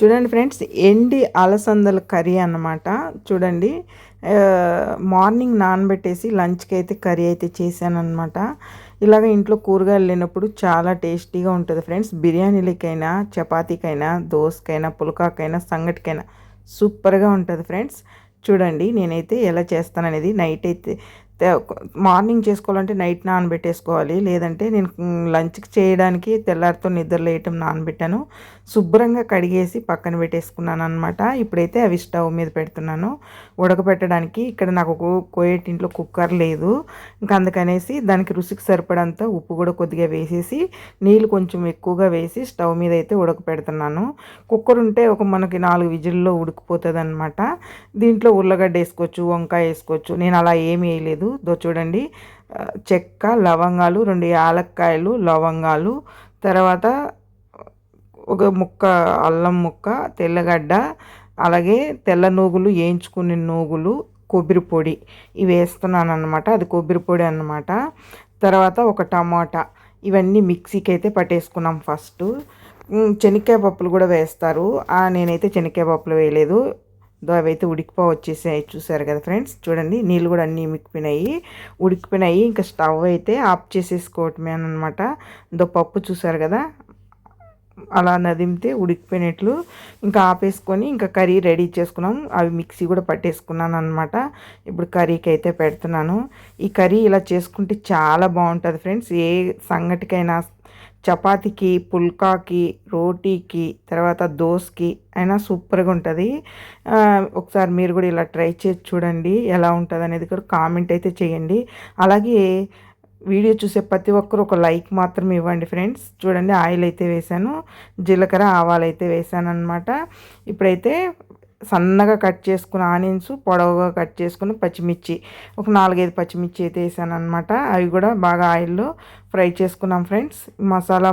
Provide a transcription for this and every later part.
చూడండి ఫ్రెండ్స్ ఎండి అలసందల కర్రీ అన్నమాట. చూడండి మార్నింగ్ నానబెట్టేసి లంచ్కి అయితే కర్రీ అయితే చేశాను అనమాట ఇలాగ ఇంట్లో కూరగాయలు లేనప్పుడు చాలా టేస్టీగా ఉంటుంది ఫ్రెండ్స్. బిర్యానీలకైనా చపాతీకైనా దోసకైనా పులకాకైనా సంగటికైనా సూపర్గా ఉంటుంది ఫ్రెండ్స్. చూడండి నేనైతే ఎలా చేస్తాననేది నైట్ అయితే మార్నింగ్ చేసుకోవాలంటే నైట్ నానబెట్టేసుకోవాలి. లేదంటే నేను లంచ్కి చేయడానికి తెల్లారితో నిద్ర లేయటం నానబెట్టాను. శుభ్రంగా కడిగేసి పక్కన పెట్టేసుకున్నాను అనమాట ఇప్పుడైతే అవి స్టవ్ మీద పెడుతున్నాను. ఉడకబెట్టడానికి ఇక్కడ నాకు కోయేటింట్లో కుక్కర్ లేదు. ఇంకా అందుకనేసి దానికి రుచికి సరిపడంత ఉప్పు కూడా కొద్దిగా వేసేసి నీళ్ళు కొంచెం ఎక్కువగా వేసి స్టవ్ మీద అయితే ఉడకపెడుతున్నాను. కుక్కర్ ఉంటే ఒక మనకి నాలుగు విజిల్లో ఉడికిపోతుంది అనమాట దీంట్లో ఉల్లగడ్డ వేసుకోవచ్చు వంకాయ వేసుకోవచ్చు. నేను అలా ఏమి వేయలేదు. దో చూడండి. చెక్క లవంగాలు రెండు యాలక్కాయలు లవంగాలు తర్వాత ఒక ముక్క అల్లం ముక్క తెల్లగడ్డ అలాగే తెల్ల నూగులు వేయించుకునే నూగులు కొబ్బరి పొడి. ఇవి వేస్తున్నాను అనమాట అది కొబ్బరి పొడి అనమాట తర్వాత ఒక టమాటా. ఇవన్నీ మిక్సీకి అయితే పట్టేసుకున్నాం ఫస్ట్. శనక్కాయ పప్పులు కూడా వేస్తారు. నేనైతే శనక్కాయ పప్పులు వేయలేదు. దో అవైతే ఉడికిపో వచ్చేసాయి చూసారు కదా ఫ్రెండ్స్? చూడండి నీళ్ళు కూడా అన్నీ మిక్కిపోయినాయి ఉడికిపోయినాయి. ఇంకా స్టవ్ అయితే ఆఫ్ చేసేసుకోవటమే అనమాట దో పప్పు చూసారు కదా? అలా నదిమితే ఉడికిపోయినట్లు. ఇంకా ఆపేసుకొని ఇంకా కర్రీ రెడీ చేసుకున్నాం. అవి మిక్సీ కూడా పట్టేసుకున్నాను అనమాట. ఇప్పుడు కర్రీకి అయితే పెడుతున్నాను. ఈ కర్రీ ఇలా చేసుకుంటే చాలా బాగుంటుంది ఫ్రెండ్స్. ఏ సంగటికైనా చపాతీకి పుల్కాకి రోటీకి తర్వాత దోస్కి అయినా సూపర్గా ఉంటుంది. ఒకసారి మీరు కూడా ఇలా ట్రై చేసి చూడండి ఎలా ఉంటుంది అనేది కూడా కామెంట్ అయితే చేయండి. అలాగే వీడియో చూసే ప్రతి ఒక్కరు ఒక లైక్ మాత్రం ఇవ్వండి ఫ్రెండ్స్. చూడండి ఆయిల్ అయితే వేసాను జీలకర్ర ఆవాలు అయితే వేసాను అనమాట ఇప్పుడైతే సన్నగా కట్ చేసుకున్న ఆనియన్స్ పొడవుగా కట్ చేసుకుని పచ్చిమిర్చి. ఒక నాలుగైదు పచ్చిమిర్చి అయితే వేసాను అనమాట అవి కూడా బాగా ఆయిల్లో ఫ్రై చేసుకున్నాం ఫ్రెండ్స్. మసాలా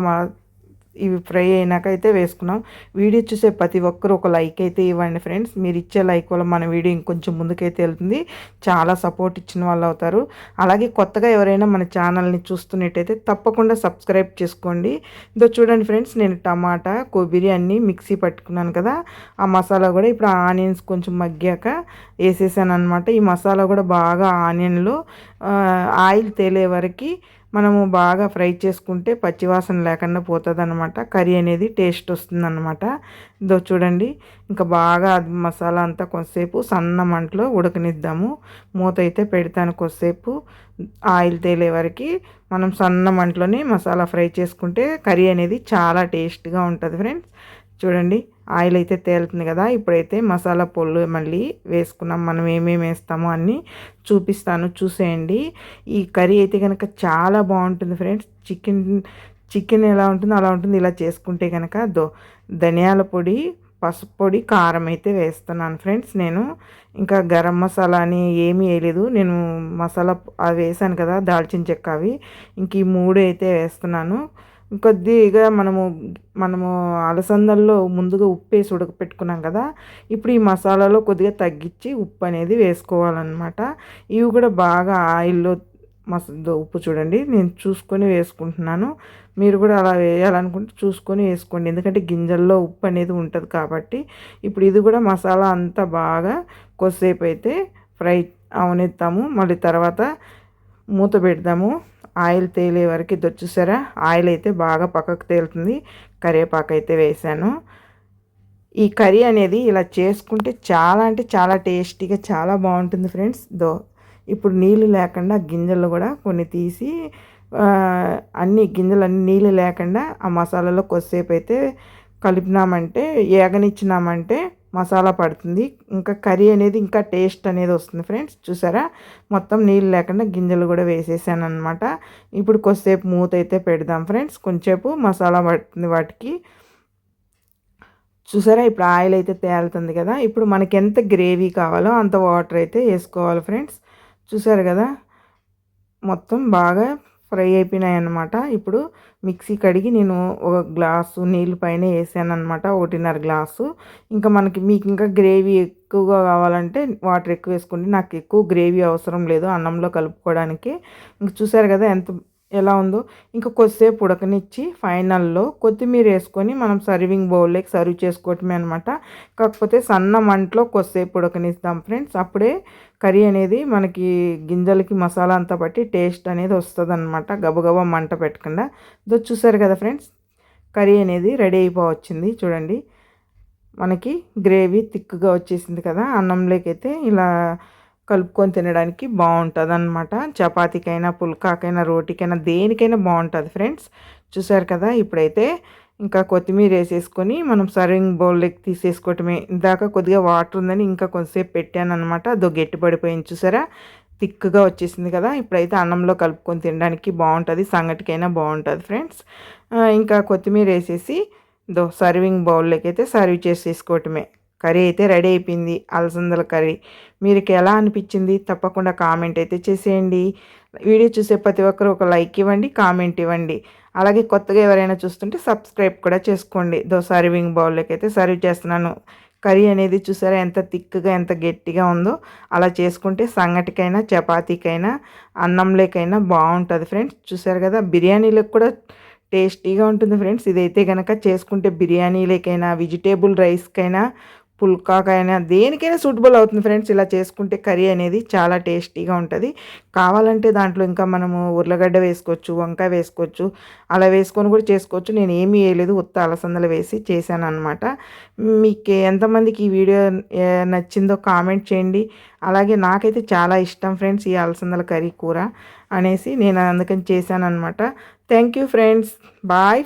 ఇవి ఫ్రై అయినాక అయితే వేసుకున్నాం. వీడియో చూసే ప్రతి ఒక్కరు ఒక లైక్ అయితే ఇవ్వండి ఫ్రెండ్స్. మీరు ఇచ్చే లైక్ వల్ల మన వీడియో ఇంకొంచెం ముందుకైతే వెళ్తుంది. చాలా సపోర్ట్ ఇచ్చిన వాళ్ళు అవుతారు. అలాగే కొత్తగా ఎవరైనా మన ఛానల్ని చూస్తున్నట్టయితే తప్పకుండా సబ్స్క్రైబ్ చేసుకోండి. ఇదో చూడండి ఫ్రెండ్స్ నేను టమాటా కొబ్బరి అన్నీ మిక్సీ పట్టుకున్నాను కదా. ఆ మసాలా కూడా ఇప్పుడు ఆనియన్స్ కొంచెం మగ్గాక వేసేసాను అనమాట ఈ మసాలా కూడా బాగా ఆనియన్లో ఆయిల్ తేలే వరకు మనము బాగా ఫ్రై చేసుకుంటే పచ్చివాసన లేకుండా పోతుంది అనమాట కర్రీ అనేది టేస్ట్ వస్తుందన్నమాట. ఇదో చూడండి. ఇంకా బాగా అది మసాలా అంతా కొద్దిసేపు సన్న మంటలో ఉడకనిద్దాము. మూత అయితే పెడతాను కొద్దిసేపు. ఆయిల్ తేలే వరకు మనం సన్న మంటలోనే మసాలా ఫ్రై చేసుకుంటే కర్రీ అనేది చాలా టేస్ట్గా ఉంటుంది ఫ్రెండ్స్. చూడండి. ఆయిల్ అయితే తేలుతుంది కదా ఇప్పుడైతే మసాలా పొల్లు మళ్ళీ వేసుకున్నాం. మనం ఏమేమి వేస్తామో అన్నీ చూపిస్తాను చూసేయండి. ఈ కర్రీ అయితే కనుక చాలా బాగుంటుంది ఫ్రెండ్స్. చికెన్ చికెన్ ఎలా ఉంటుందో అలా ఉంటుంది. ఇలా చేసుకుంటే కనుక దో ధనియాల పొడి పసుపు పొడి కారం అయితే వేస్తున్నాను ఫ్రెండ్స్ నేను. ఇంకా గరం మసాలా అని ఏమీ వేయలేదు. నేను మసాలా అవి వేసాను కదా దాల్చిన చెక్క అవి. ఇంక ఈ మూడు అయితే వేస్తున్నాను. కొద్దిగా మనము మనము అలసందల్లో ముందుగా ఉప్పు వేసి ఉడకపెట్టుకున్నాం కదా ఇప్పుడు ఈ మసాలాలో కొద్దిగా తగ్గించి ఉప్పు అనేది వేసుకోవాలన్నమాట. ఇవి కూడా బాగా ఆయిల్లో మస ఉప్పు చూడండి నేను చూసుకొని వేసుకుంటున్నాను. మీరు కూడా అలా వేయాలనుకుంటే చూసుకొని వేసుకోండి ఎందుకంటే గింజల్లో ఉప్పు అనేది ఉంటుంది కాబట్టి. ఇప్పుడు ఇది కూడా మసాలా అంతా బాగా కొద్దిసేపు అయితే ఫ్రై అవనిస్తాము మళ్ళీ తర్వాత మూత పెడదాము. ఆయిల్ తేలే వరకు ఇది వచ్చేసారా? ఆయిల్ అయితే బాగా పక్కకు తేలుతుంది. కరివేపాకు అయితే వేసాను. ఈ కర్రీ అనేది ఇలా చేసుకుంటే చాలా అంటే చాలా టేస్టీగా చాలా బాగుంటుంది ఫ్రెండ్స్. దో ఇప్పుడు నీళ్ళు లేకుండా గింజలు కూడా కొన్ని తీసి అన్ని గింజలు అన్ని నీళ్ళు లేకుండా ఆ మసాలాలో కొద్దిసేపు అయితే కలిపినామంటే ఏగనిచ్చినామంటే మసాలా పడుతుంది. ఇంకా కర్రీ అనేది ఇంకా టేస్ట్ అనేది వస్తుంది ఫ్రెండ్స్. చూసారా? మొత్తం నీళ్ళు లేకుండా గింజలు కూడా వేసేసాను అనమాట ఇప్పుడు కొద్దిసేపు మూత అయితే పెడదాం ఫ్రెండ్స్. కొంచెంసేపు మసాలా పడుతుంది వాటికి. చూసారా? ఇప్పుడు ఆయిల్ అయితే తేలుతుంది కదా. ఇప్పుడు మనకి ఎంత గ్రేవీ కావాలో అంత వాటర్ అయితే వేసుకోవాలి ఫ్రెండ్స్. చూసారు కదా? మొత్తం బాగా ఫ్రై అయిపోయినాయి అనమాట ఇప్పుడు మిక్సీ కడిగి నేను ఒక గ్లాసు నీళ్ళు పైన వేసాను అనమాట ఒకటిన్నర గ్లాసు. ఇంకా మనకి మీకు ఇంకా గ్రేవీ ఎక్కువగా కావాలంటే వాటర్ ఎక్కువ వేసుకోండి. నాకు ఎక్కువ గ్రేవీ అవసరం లేదు అన్నంలో కలుపుకోవడానికి. ఇంక చూసారు కదా ఎంత ఎలా ఉందో ఇంకా కొద్దిసేపు ఉడకనిచ్చి ఫైనల్లో కొత్తిమీర వేసుకొని మనం సర్వింగ్ బౌల్లోకి సర్వ్ చేసుకోవటమే అనమాట కాకపోతే సన్న మంటలో కొద్దిసేపు ఉడకనిస్తాం ఫ్రెండ్స్. అప్పుడే కర్రీ అనేది మనకి గింజలకి మసాలా అంతా పట్టి టేస్ట్ అనేది వస్తుంది అనమాట గబగబా మంట పెట్టకుండా. ఇదో చూసారు కదా ఫ్రెండ్స్? కర్రీ అనేది రెడీ అయిపోవచ్చింది. చూడండి. మనకి గ్రేవీ థిక్గా వచ్చేసింది కదా. అన్నంలోకి అయితే ఇలా కలుపుకొని తినడానికి బాగుంటుంది అనమాట చపాతీకైనా పుల్కాకైనా రోటీకైనా దేనికైనా బాగుంటుంది ఫ్రెండ్స్. చూసారు కదా ఇప్పుడైతే ఇంకా కొత్తిమీర వేసేసుకొని మనం సర్వింగ్ బౌల్లోకి తీసేసుకోవటమే. ఇందాక కొద్దిగా వాటర్ ఉందని ఇంకా కొంతసేపు పెట్టాను అనమాట అదో గట్టి పడిపోయింది చూసారా? థిక్గా వచ్చేసింది కదా. ఇప్పుడైతే అన్నంలో కలుపుకొని తినడానికి బాగుంటుంది సంగటికైనా బాగుంటుంది ఫ్రెండ్స్. ఇంకా కొత్తిమీర వేసేసి దో సర్వింగ్ బౌల్లోకి అయితే సర్వ్ చేసేసుకోవటమే. కర్రీ అయితే రెడీ అయిపోయింది అలసందల కర్రీ. మీకు ఎలా అనిపించింది? తప్పకుండా కామెంట్ అయితే చేసేయండి. వీడియో చూసే ప్రతి ఒక్కరు ఒక లైక్ ఇవ్వండి కామెంట్ ఇవ్వండి. అలాగే కొత్తగా ఎవరైనా చూస్తుంటే సబ్స్క్రైబ్ కూడా చేసుకోండి. దో సర్వింగ్ బౌల్లోకి అయితే సర్వ్ చేస్తున్నాను. కర్రీ అనేది చూసారా ఎంత థిక్గా ఎంత గట్టిగా ఉందో? అలా చేసుకుంటే సంగటికైనా చపాతీకైనా అన్నంలోకైనా బాగుంటుంది ఫ్రెండ్స్. చూసారు కదా బిర్యానీలకు కూడా టేస్టీగా ఉంటుంది ఫ్రెండ్స్. ఇదైతే కనుక చేసుకుంటే బిర్యానీలకైనా వెజిటేబుల్ రైస్కైనా పుల్కాకైనా దేనికైనా సూటబుల్ అవుతుంది ఫ్రెండ్స్. ఇలా చేసుకుంటే కర్రీ అనేది చాలా టేస్టీగా ఉంటుంది. కావాలంటే దాంట్లో ఇంకా మనము ఉర్లగడ్డ వేసుకోవచ్చు వంకాయ వేసుకోవచ్చు అలా వేసుకొని కూడా చేసుకోవచ్చు. నేను ఏమీ వేయలేదు. ఉత్త అలసందలు వేసి చేశాను అనమాట మీకు ఎంతమందికి ఈ వీడియో నచ్చిందో కామెంట్ చేయండి. అలాగే నాకైతే చాలా ఇష్టం ఫ్రెండ్స్ ఈ అలసందల కర్రీ కూర అనేసి నేను అందుకని చేశాను అనమాట థ్యాంక్ యూ ఫ్రెండ్స్. బాయ్.